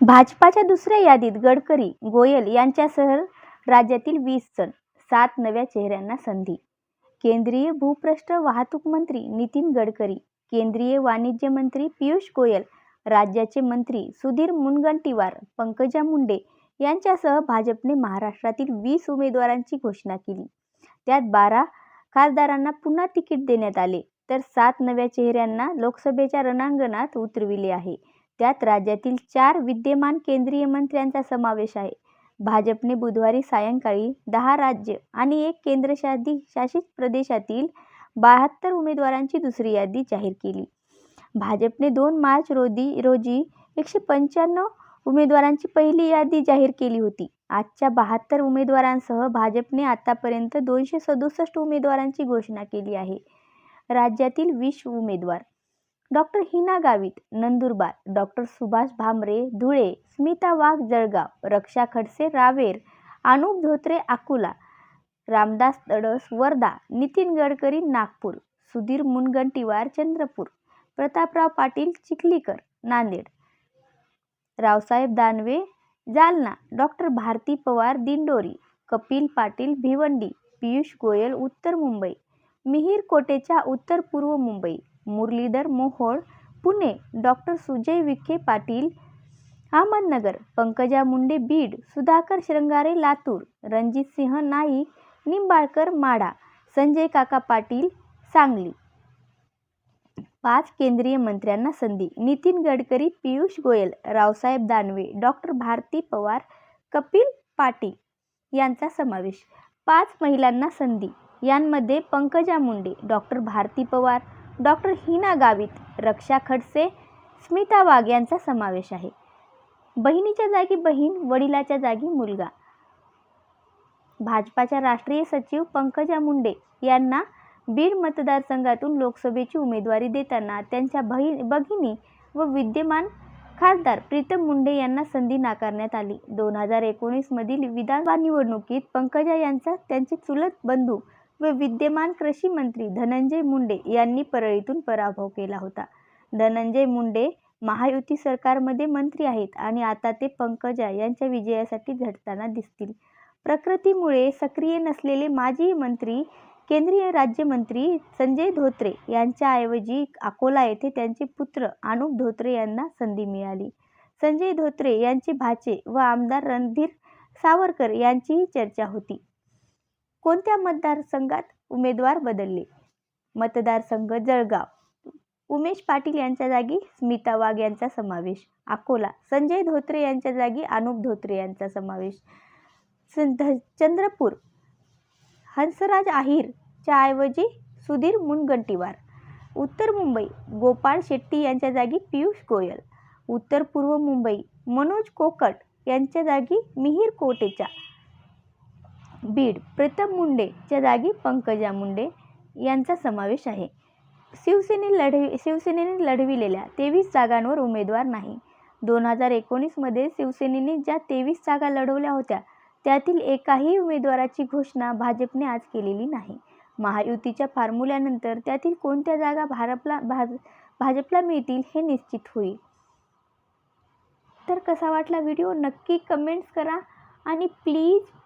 भाजपाच्या दुसऱ्या यादीत गडकरी गोयल यांच्यासह राज्यातील वीस जण सात नव्या चेहऱ्यांना संधी. केंद्रीय भूपृष्ठ वाहतूक मंत्री नितीन गडकरी केंद्रीय वाणिज्य मंत्री पियुष गोयल राज्याचे मंत्री सुधीर मुनगंटीवार पंकजा मुंडे यांच्यासह भाजपने महाराष्ट्रातील वीस उमेदवारांची घोषणा केली. त्यात बारा खासदारांना पुन्हा तिकीट देण्यात आले तर सात नव्या चेहऱ्यांना लोकसभेच्या रणांगणात उतरविले आहे. त्यात राज्यातील चार विद्यमान केंद्रीय मंत्र्यांचा समावेश आहे. भाजपने बुधवारी सायंकाळी दहा राज्य आणि एक केंद्रशासित शासित प्रदेशातील बहात्तर उमेदवारांची दुसरी यादी जाहीर केली. भाजपने दोन मार्च रोजी रोजी एकशे पंच्याण्णव उमेदवारांची पहिली यादी जाहीर केली होती. आजच्या बहात्तर उमेदवारांसह भाजपने आतापर्यंत दोनशे सदुसष्ट उमेदवारांची घोषणा केली आहे. राज्यातील वीस उमेदवार doctor Heena Gavit Nandurbar. Doctor Subhash Bhamre Dhule. Smita Wagh Jalgaon. Raksha Khadse Raver. Anup Dhotre Akola. Ramdas Tadas Wardha. Nitin Gadkari Nagpur. Sudhir Mungantiwar Chandrapur. Prataprao Patil Chikhalikar Nanded. Raosaheb Danve Jalna. Doctor Bharati Pawar Dindori. Kapil Patil Bhiwandi. Piyush Goyal उत्तर मुंबई. मिहीर कोटेचा उत्तर पूर्व Mumbai. Muralidhar Mohol Pune doctor Sujay Vikhe Patil Ahmednagar Pankaja Munde Beed Sudhakar Shrangare Latur Ranjitsinh Naik Nimbalkar Madha Sanjay Kaka Patil Sangli. पाच केंद्रीय मंत्र्यांना संधी Nitin Gadkari Piyush Goyal Raosaheb Danve doctor Bharati Pawar Kapil Patil यांचा समावेश. पाच महिलांना संधी यांमध्ये पंकजा मुंडे डॉक्टर भारती पवार डॉक्टर हिना गावित रक्षा खडसे स्मिता वाघ यांचा समावेश आहे. बहिणीच्या जागी बहीण वडिलाच्या जागी मुलगा. भाजपाच्या राष्ट्रीय सचिव पंकजा मुंडे यांना बीड मतदारसंघातून लोकसभेची उमेदवारी देताना त्यांच्या बही भगिनी व विद्यमान खासदार प्रीतम मुंडे यांना संधी नाकारण्यात आली. दोन हजार एकोणीसमधील विधानसभा निवडणुकीत पंकजा यांचा त्यांचे चुलत बंधू व विद्यमान कृषी मंत्री धनंजय मुंडे यांनी परळीतून पराभव केला होता. धनंजय मुंडे महायुती सरकारमध्ये मंत्री आहेत आणि आता ते पंकजा यांच्या विजयासाठी झटताना दिसतील. प्रकृतीमुळे सक्रिय नसलेले माजी मंत्री केंद्रीय राज्यमंत्री संजय धोत्रे यांच्याऐवजी अकोला येथे त्यांचे पुत्र अनुप धोत्रे यांना संधी मिळाली. संजय धोत्रे यांचे भाचे व आमदार रणधीर सावरकर यांचीही चर्चा होती. कोणत्या मतदारसंघात उमेदवार बदलले? मतदारसंघ जळगाव. उमेश पाटील यांच्या जागी स्मिता वाघ यांचा समावेश. अकोला. संजय धोत्रे यांच्या जागी अनुप धोत्रे यांचा समावेश. चंद्रपूर. हंसराज आहीरच्या ऐवजी सुधीर मुनगंटीवार. उत्तर मुंबई. गोपाळ शेट्टी यांच्या जागी पियुष गोयल. उत्तर पूर्व मुंबई. मनोज कोकट यांच्या जागी मिहीर कोटेचा. बीड प्रताप मुंडेच्या जागी पंकजा मुंडे यांचा समावेश आहे. शिवसेने लढवी शिवसेनेने लढविलेल्या तेवीस जागांवर उमेदवार नाही. दोन हजार एकोणीसमध्ये शिवसेनेने ज्या तेवीस जागा लढवल्या होत्या त्यातील एकाही उमेदवाराची घोषणा भाजपने आज केलेली नाही. महायुतीच्या फॉर्म्युल्यानंतर त्यातील कोणत्या जागा भारपला भाज भाजपला मिळतील हे निश्चित होईल. तर कसा वाटला व्हिडिओ? नक्की कमेंट्स करा आणि प्लीज